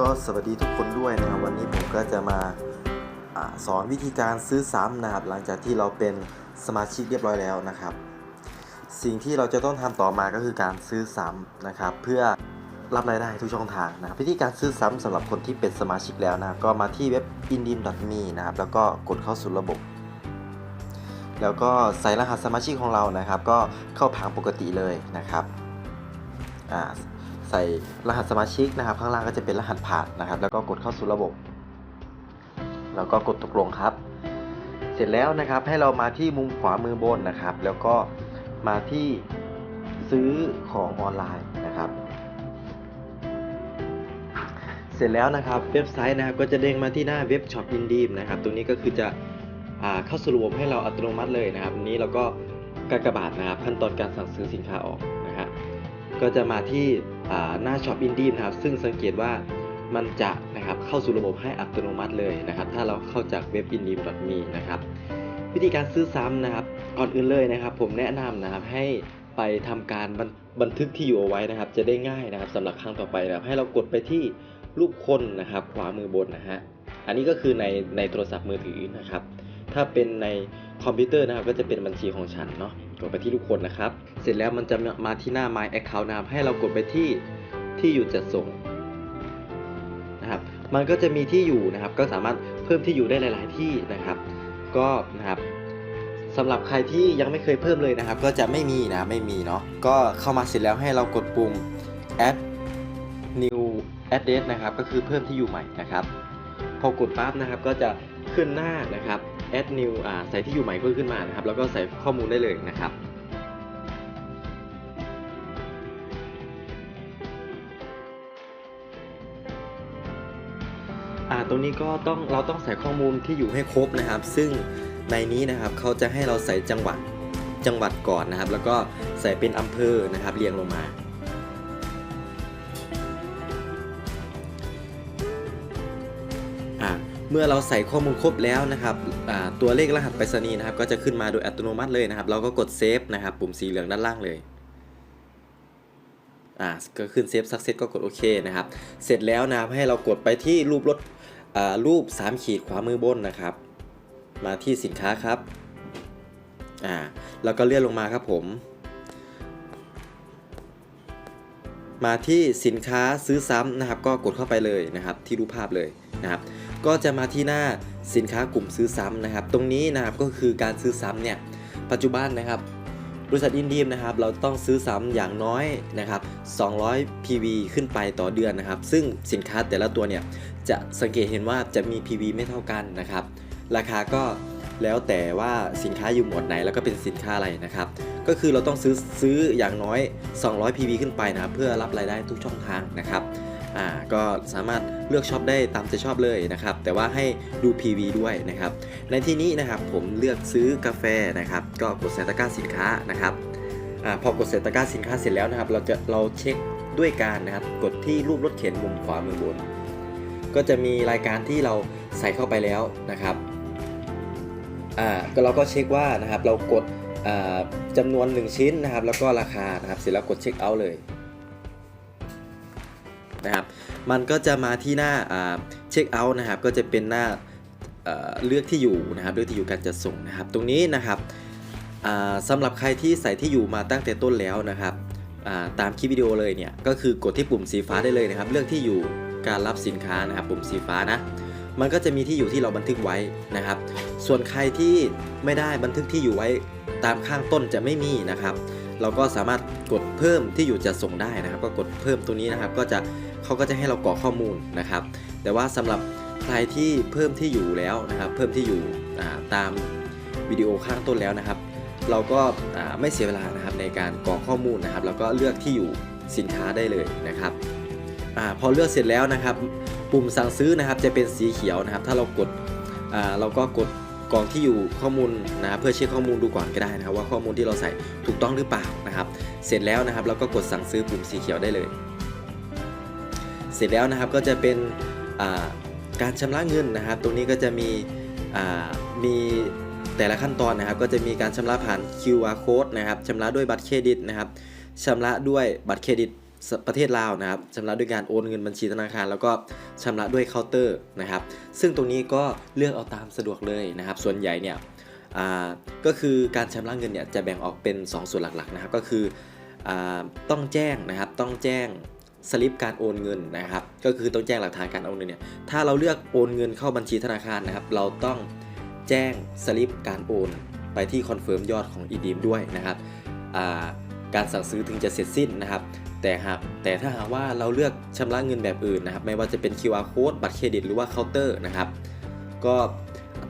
ก็สวัสดีทุกคนด้วยนะครับวันนี้ผมก็จะมาอสอนวิธีการซื้อซ้ำนะครับหลังจากที่เราเป็นสมาชิกเรียบร้อยแล้วนะครับ สิ่งที่เราจะต้องทำต่อมาก็คือการซื้อซ้ำนะครับ เพื่อรับรายได้ทุกช่องทางนะครับวิธีการซื้อซ้ำสำหรับคนที่เป็นสมาชิกแล้วนะก็มาที่เว็บ indim.me นะครับแล้วก็กดเข้าสู่ระบบ แล้วก็ใส่รหัสสมาชิกของเรานะครับ ก็เข้าผังปกติเลยนะครับอ่า ใส่รหัสสมาชิกนะครับ ข้างล่างก็จะเป็นรหัสผ่านนะครับ แล้วก็กดเข้าสู่ระบบ แล้วก็กดตกลงครับ เสร็จแล้วนะครับให้เรามาที่มุมขวามือบนนะครับ แล้วก็มาที่ซื้อของออนไลน์นะครับ เสร็จแล้วนะครับเว็บไซต์นะครับก็จะเด้งมาที่หน้าเว็บช็อปอินดีมนะครับตรงนี้ก็คือจะอเข้าสู่ระบบให้เราอัตโนมัติเลยนะครับนี้เราก็กากบาทนะครับขั้นตอนการสั่งซื้อสินค้าออกนะครับก็จะมาที่ หน้าช็อปอินดีนะครับ ซึ่งสังเกตว่ามันจะนะครับเข้าสู่ระบบให้อัตโนมัติเลยนะครับ ถ้าเราเข้าจากเว็บ i n d i m e นะครับ วิธีการซื้อซ้ำนะครับก่อนอื่นเลยนะครับ ผมแนะนำนะครับให้ไปทำการบันบันทึกที่อยู่เอาไว้นะครับ จะได้ง่ายนะครับสำหรับครั้งต่อไปนะครับ ให้เรากดไปที่รูปคนนะครับ ขวามือบนนะฮะอันนี้ก็คือในในโทรศัพท์มือถือนะครับ ถ้าเป็นในคอมพิวเตอร์นะครับ ก็จะเป็นบัญชีของฉันเนาะ กดไปที่ทุกคนนะครับ เสร็จแล้วมันจะมาที่หน้า My Account นะครับ ให้เรากดไปที่ที่อยู่จัดส่งนะครับ มันก็จะมีที่อยู่นะครับ ก็สามารถเพิ่มที่อยู่ได้หลาย ๆ ที่นะครับ ก็นะครับสำหรับใครที่ยังไม่เคยเพิ่มเลยนะครับ ก็จะไม่มีนะไม่มีเนาะ ก็เข้ามาเสร็จแล้วให้เรากดปุ่ม add new address นะครับ ก็คือเพิ่มที่อยู่ใหม่นะครับ พอกดปั๊บนะครับ ก็จะขึ้นหน้านะครับ add new อ่าใส่ที่อยู่ใหม่เพิ่มขึ้นมานะครับ แล้วก็ใส่ข้อมูลได้เลยนะครับอ่าตรงนี้ก็ต้องเราต้องใส่ข้อมูลที่อยู่ให้ครบนะครับ ซึ่งในนี้นะครับเขาจะให้เราใส่จังหวัดจังหวัดก่อนนะครับ แล้วก็ใส่เป็นอำเภอนะครับเรียงลงมา เมื่อเราใส่ข้อมูลครบแล้วนะครับตัวเลขรหัสไปรษณีย์นะครับ ก็จะขึ้นมาโดยอัตโนมัติเลยนะครับ เราก็กดเซฟนะครับ ปุ่มสีเหลืองด้านล่างเลยอ่าก็ขึ้นเซฟสักเซตก็กดโอเคนะครับ เสร็จแล้วนะครับให้เรากดไปที่รูปรถอ่ารูป 3 ขีดขวามือบนนะครับ มาที่สินค้าครับอ่าแล้วก็เลื่อนลงมาครับผม มาที่สินค้าซื้อซ้ำนะครับ ก็กดเข้าไปเลยนะครับ ที่รูปภาพเลยนะครับ ก็จะมาที่หน้าสินค้ากลุ่มซื้อซ้ำนะครับ ตรงนี้นะครับก็คือการซื้อซ้ำเนี่ยปัจจุบันนะครับบริษัทอินดีมนะครับเราต้องซื้อซ้ำอย่างน้อยนะครับ200 PV ขึ้นไปต่อเดือนนะครับ ซึ่งสินค้าแต่ละตัวเนี่ยจะสังเกตเห็นว่าจะมี PV ไม่เท่ากันนะครับ ราคาก็แล้วแต่ว่าสินค้าอยู่หมวดไหนแล้วก็เป็นสินค้าอะไรนะครับ ก็คือเราต้องซื้อซื้ออย่างน้อย 200 PV ขึ้นไปนะครับเพื่อรับรายได้ทุกช่องทางนะครับ อ่าก็สามารถเลือกช็อปได้ตามใจชอบเลยนะครับ แต่ว่าให้ดู PV ด้วยนะครับ ในที่นี้นะครับผมเลือกซื้อกาแฟนะครับ ก็กดใส่ตะกร้าสินค้านะครับอาพอกดใส่ตะกร้าสินค้าเสร็จแล้วนะครับ เราจะเราเช็คด้วยการนะครับ กดที่รูปรถเข็นมุมขวามือบน ก็จะมีรายการที่เราใส่เข้าไปแล้วนะครับอ่าก็เราก็เช็คว่านะครับเรากดอ่าจำนวน 1 ชิ้นนะครับ แล้วก็ราคานะครับ เสร็จแล้วกดเช็คเอาท์เลย นะครับ มันก็จะมาที่หน้าเช็คเอาท์นะครับ ก็จะเป็นหน้าเลือกที่อยู่นะครับ เลือกที่อยู่การจัดส่งนะครับ ตรงนี้นะครับสำหรับใครที่ใส่ที่อยู่มาตั้งแต่ต้นแล้วนะครับาตามคลิปวิดีโอเลยเนี่ย ก็คือกดที่ปุ่มสีฟ้าได้เลยนะครับ เลือกที่อยู่การรับสินค้านะครับ ปุ่มสีฟ้านะ มันก็จะมีที่อยู่ที่เราบันทึกไว้นะครับ ส่วนใครที่ไม่ได้บันทึกที่อยู่ไว้ตามข้างต้นจะไม่มีนะครับ เราก็สามารถกดเพิ่มที่อยู่จัดส่งได้นะครับ ก็กดเพิ่มตรงนี้นะครับ ก็จะเขาก็จะให้เรากรอกข้อมูลนะครับ แต่ว่าสำหรับใครที่เพิ่มที่อยู่แล้วนะครับ เพิ่มที่อยู่ตามวิดีโอข้างต้นแล้วนะครับ เราก็ไม่เสียเวลานะครับในการกรอกข้อมูลนะครับ แล้วก็เลือกที่อยู่สินค้าได้เลยนะครับอพอเลือกเสร็จแล้วนะครับ ปุ่มสั่งซื้อนะครับจะเป็นสีเขียวนะครับ ถ้าเรากดเราก็กด กรอกที่อยู่ข้อมูลนะครับเพื่อเช็คข้อมูลดูก่อนก็ได้นะครับว่าข้อมูลที่เราใส่ถูกต้องหรือเปล่านะครับ เสร็จแล้วนะครับเราก็กดสั่งซื้อปุ่มสีเขียวได้เลย เสร็จแล้วนะครับก็จะเป็นการชำระเงินนะครับ ตรงนี้ก็จะมีมีแต่ละขั้นตอนนะครับ ก็จะมีการชำระผ่าน QR code นะครับชำระด้วยบัตรเครดิตนะครับชำระด้วยบัตรเครดิต ประเทศลาวนะครับชำระด้วยการโอนเงินบัญชีธนาคาร แล้วก็ชำระด้วยเคาน์เตอร์นะครับ ซึ่งตรงนี้ก็เลือกเอาตามสะดวกเลยนะครับ ส่วนใหญ่เนี่ยก็คือการชำระเงินเนี่ยจะแบ่งออกเป็น 2 ส่วนหลักๆนะครับ ก็คืออต้องแจ้งนะครับต้องแจ้งสลิปการโอนเงินนะครับ ก็คือต้องแจ้งหลักฐานการโอนเงินเนี่ยถ้าเราเลือกโอนเงินเข้าบัญชีธนาคารนะครับ เราต้องแจ้งสลิปการโอน ไปที่คอนเฟิร์มยอดของอีดีมด้วยนะครับการสั่งซื้อถึงจะเสร็จสิ้นนะครับ แต่หากแต่ถ้าหากว่าเราเลือกชำระเงินแบบอื่นนะครับ ไม่ว่าจะเป็น QR code บัตรเครดิตหรือว่าเคาน์เตอร์นะครับ ก็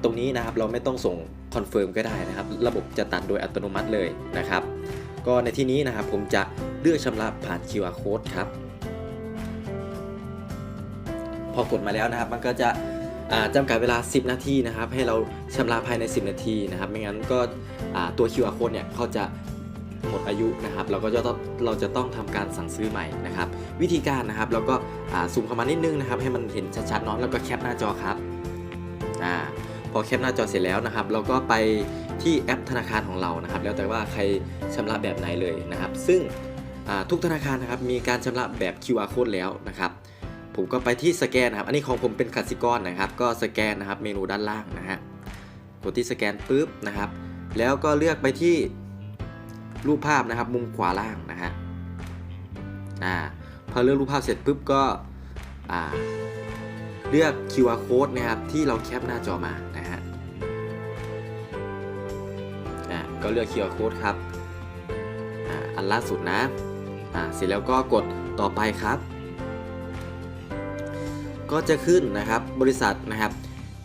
ตรงนี้นะครับเราไม่ต้องส่งคอนเฟิร์มก็ได้นะครับ ระบบจะตัดโดยอัตโนมัติเลยนะครับ ก็ในที่นี้นะครับผมจะเลือกชำระผ่าน QR code ครับ พอกดมาแล้วนะครับ มันก็จะจำกัดเวลา 10 นาทีนะครับ ให้เราชำระภายใน 10 นาทีนะครับ ไม่งั้นก็ตัว QR code เนี่ยเขาจะ หมดอายุนะครับเราก็จะต้องเราจะต้องทำการสั่งซื้อใหม่นะครับ วิธีการนะครับเราก็ซูมเข้ามานิดนึงนะครับ ให้มันเห็นชัดๆเนาะแล้วก็แคปหน้าจอครับอ่าพอแคปหน้าจอเสร็จแล้วนะครับ เราก็ไปที่แอปธนาคารของเรานะครับ แล้วแต่ว่าใครชำระแบบไหนเลยนะครับ ซึ่งทุกธนาคารนะครับมีการชำระแบบ QR code แล้วนะครับผมก็ไปที่สแกนนะครับ อันนี้ของผมเป็นคัตซิกอนนะครับ ก็สแกนนะครับเมนูด้านล่างนะฮะกดที่สแกนปุ๊บนะครับ แล้วก็เลือกไปที่ รูปภาพนะครับ มุมขวาล่างนะฮะอ่าพอเลือกรูปภาพเสร็จปุ๊บก็อ่าเลือก QR code นะครับที่เราแคปหน้าจอมานะฮะอ่าก็เลือก QR code ครับอ่าอันล่าสุดนะอ่าเสร็จแล้วก็กดต่อไปครับ ก็จะขึ้นนะครับบริษัทนะครับ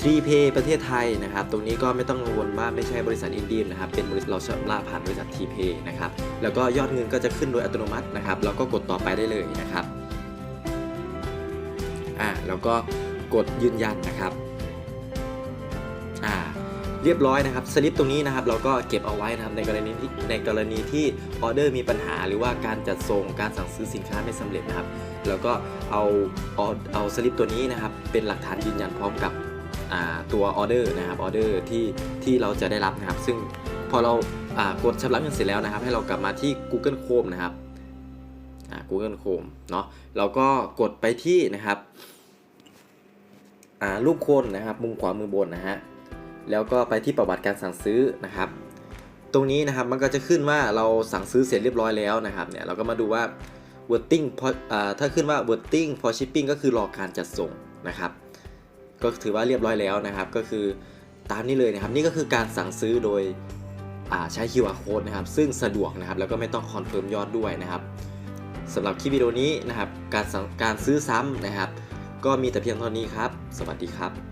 3Pay ประเทศไทยนะครับ ตรงนี้ก็ไม่ต้องกังวลว่าไม่ใช่บริษัทอินดีมนะครับ เป็นบริษัทเราชำระผ่านบริษัท 3Pay นะครับ แล้วก็ยอดเงินก็จะขึ้นโดยอัตโนมัตินะครับ แล้วก็กดต่อไปได้เลยนะครับ อ่า แล้วก็กดยืนยันนะครับ อ่า เรียบร้อยนะครับ สลิปตรงนี้นะครับ เราก็เก็บเอาไว้นะครับ ในกรณีที่ในกรณีที่ออเดอร์มีปัญหา หรือว่าการจัดส่ง การสั่งซื้อสินค้าไม่สำเร็จนะครับ แล้วก็เอาเอาเอาสลิปตัวนี้นะครับ เป็นหลักฐานยืนยันพร้อมกับ ตัวออเดอร์นะครับออเดอร์ที่ที่เราจะได้รับนะครับ ซึ่งพอเรากดชำระเงินเสร็จแล้วนะครับ ให้เรากลับมาที่ Google Chrome นะครับ Google Chrome เนาะเราก็กดไปที่นะครับรูปคนนะครับมุมขวามือบนนะฮะแล้วก็ไปที่ประวัติการสั่งซื้อนะครับ ตรงนี้นะครับมันก็จะขึ้นว่าเราสั่งซื้อเสร็จเรียบร้อยแล้วนะครับเนี่ยเราก็มาดูว่า wording พอถ้าขึ้นว่า wording for shipping ก็คือรอการจัดส่งนะครับ ก็ถือว่าเรียบร้อยแล้วนะครับ ก็คือตามนี้เลยนะครับ นี่ก็คือการสั่งซื้อโดยใช้ QR code นะครับ ซึ่งสะดวกนะครับ แล้วก็ไม่ต้องคอนเฟิร์มยอดด้วยนะครับสำหรับคลิปวิดีโอนี้นะครับ การการซื้อซ้ำนะครับ ก็มีแต่เพียงเท่านี้ครับ สวัสดีครับ